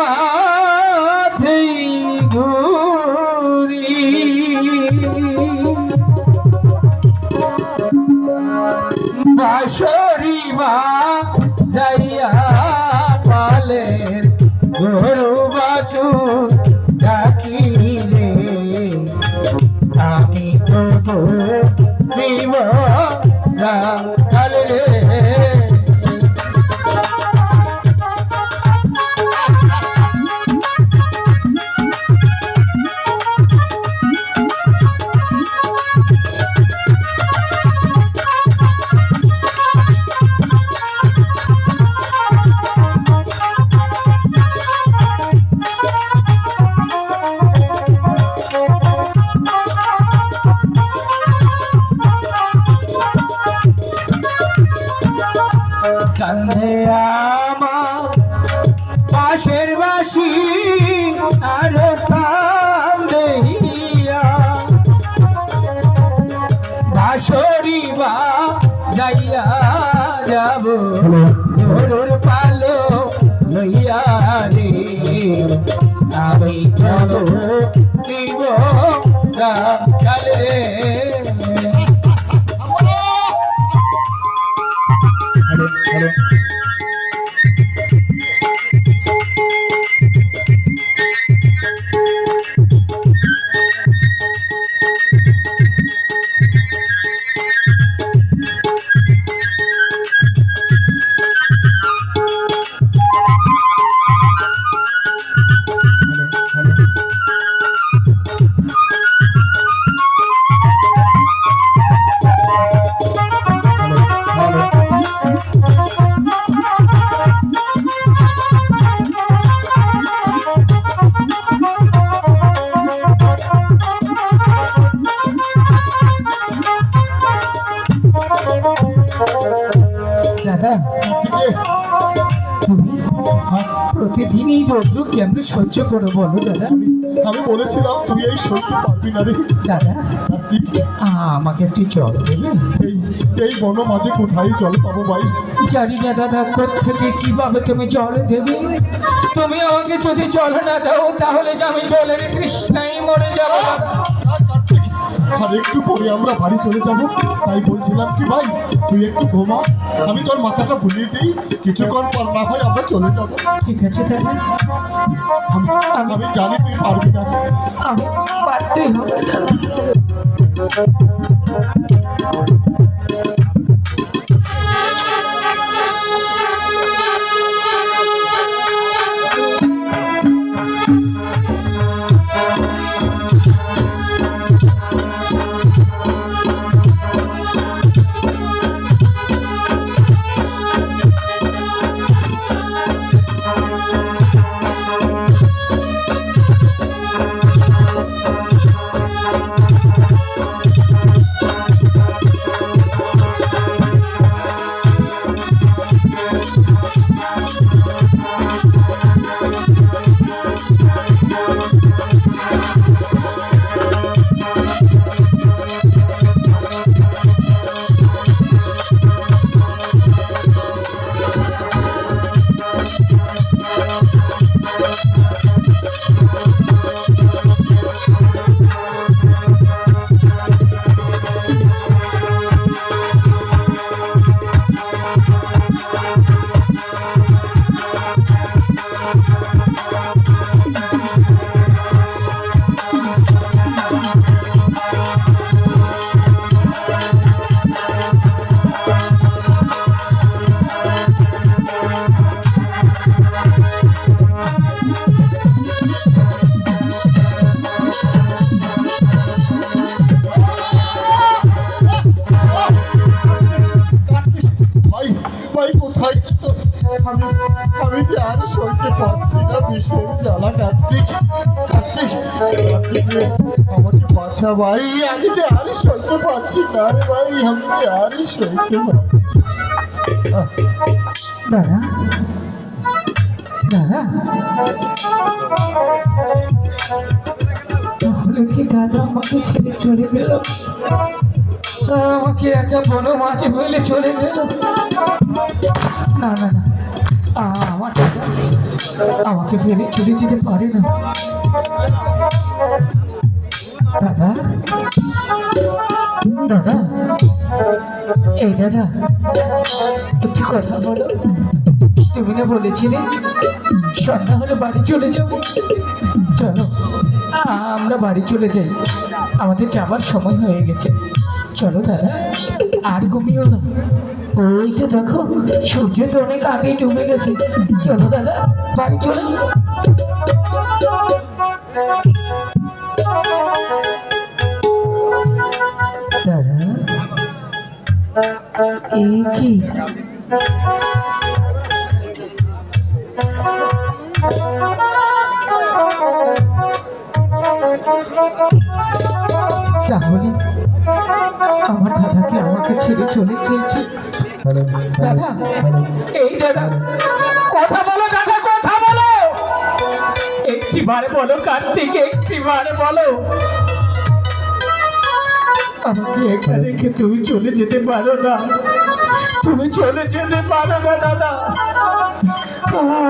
মাঝেই ঘুরি। বাসরি মা গরু বাছু ডাকি রে আমি তো দিব কান্দে আমার পাশের বাসি আর কান্দে বাসরি বা যাইয়া যাব গরুর পালো লইয়া রে। আমি দিব প্রতিদিনই রোদ্র সহ্য করো বলো দাদা? আমি বলেছিলাম তুমি এই সহ্য পারবি না রে। দাদা আমাকে একটি জল দেবে? এই এই বন মাঝে কোথায় জল পাবো ভাই? জানি না দাদা থেকে কীভাবে তুমি জল দেবে। তুমি আমাকে যদি জল না দাও তাহলে আমি জলের তৃষ্ণাই মরে যাব। আর একটু পরে আমরা বাড়ি চলে যাব। তাই বলছিলাম কি ভাই তুই একটু ঘুমা। আমি তোর মাথাটা ভুলিয়ে দিই। কিছুক্ষণ পর না হয় আমরা চলে যাব। ঠিক আছে দাদা আমি জানি তুই পারবি না। আমি হবে দাদা আমি আমি যে আর সইতে পারছি না, বিষের জ্বালা কার্তিক কার্তিক আমাকে বাঁচা ভাই, আমি যে আর সইতে পারছি না রে ভাই, আমি যে আর সইতে পারছি দাদা দাদা তাহলে কি দাদা আমাকে ছেড়ে চলে গেল? দাদা আমাকে একা বনো মাঝে ফেলে চলে গেল? না না না। আমাকে ফেলে চলে যেতে পারে না। দাদা? দাদা? এই দাদা, একটু কথা বলো। তুমি না বলেছিলে, সন্ধ্যা হলে বাড়ি চলে যাব। চলো, আমরা বাড়ি চলে যাই। আমাদের যাবার সময় হয়ে গেছে। চলো দাদা, আর ঘুমিও না। ওই তো দেখো সূর্য তো অনেক আগেই ডুবে গেছে। চলো দাদা, বাড়ি চলো। আমার দাদাকে আমাকে ছেড়ে চলে গিয়েছে। এই দাদা, কথা বলো দাদা, কথা বলো। একটি বারে বলো কার্তিক একটি বারে বলো। আমাকে একা রেখে তুমি চলে যেতে পারো না। তুমি চলে যেতে পারো না, দাদা।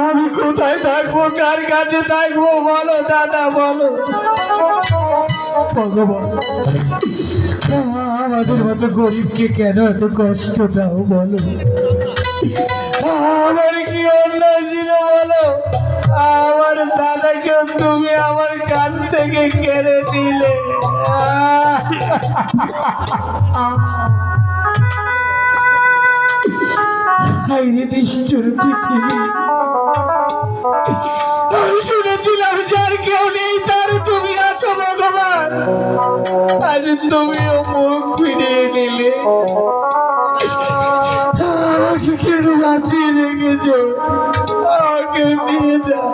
আমি কোথায় থাকব? কার কাছে থাকব? বলো, দাদা, বলো। আমাদের মতো গরিবকে কেন এত কষ্ট দাও বলো? আমার কি অন্য ছিল বলো? আমার দাদাকেও তুমি আমার কাছ থেকে কেড়ে দিলে নিষ্ঠুর পৃথিবী। আজ তুমিও মুখ ফিরিয়ে নিলে। আমাকে কেন বাঁচিয়ে রেখেছ? আমাকে নিয়ে যাও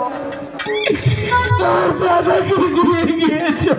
আমার দাদাকে নিয়ে গিয়েছো।